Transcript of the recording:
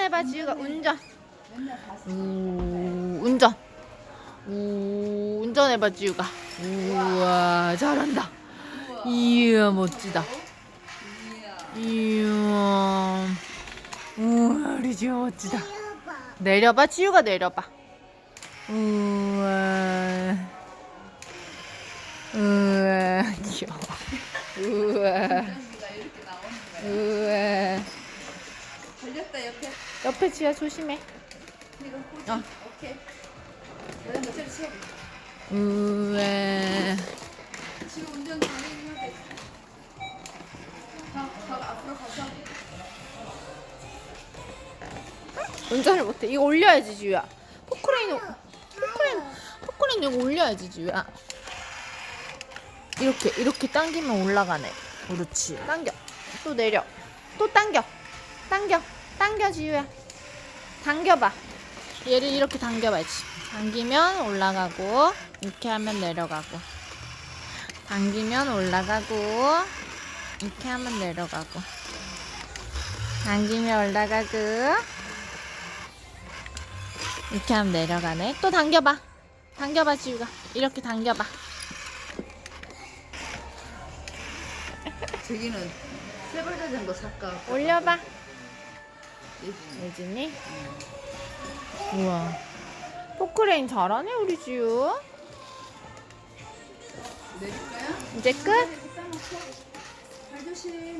운전해봐 지우가 운전. 우 운전. 우 운전해봐 지우가. 우와 잘한다. 이야 멋지다. 이야. 우와 우리 지우 멋지다. 내려봐 지우가 내려봐. 우와. 우와 귀여워. 우와. 우와. 걸렸다 옆에. 옆에 지우야 조심해. 이거 꽂지. 어. 오케이. 내가 몇 자리 세워. 우와. 지금 운전 잘해야 돼. 가, 가 앞으로 가서. 운전을 못해. 이거 올려야지 지우야. 포크레인 포크레인 포크레인 이거 올려야지 지우야. 이렇게 이렇게 당기면 올라가네. 그렇지. 당겨. 또 내려. 또 당겨. 당겨. 당겨 지우야. 당겨봐. 얘를 이렇게 당겨봐야지. 당기면 올라가고 이렇게 하면 내려가고. 당기면 올라가고 이렇게 하면 내려가고. 당기면 올라가고 이렇게 하면 내려가네. 또 당겨봐. 당겨봐, 지우가. 이렇게 당겨봐. 저기는 세발 자전거 살까? 올려봐. 예진이. 우와. 포크레인 잘하네, 우리 지우. 내릴까요? 이제 끝? 발 조심.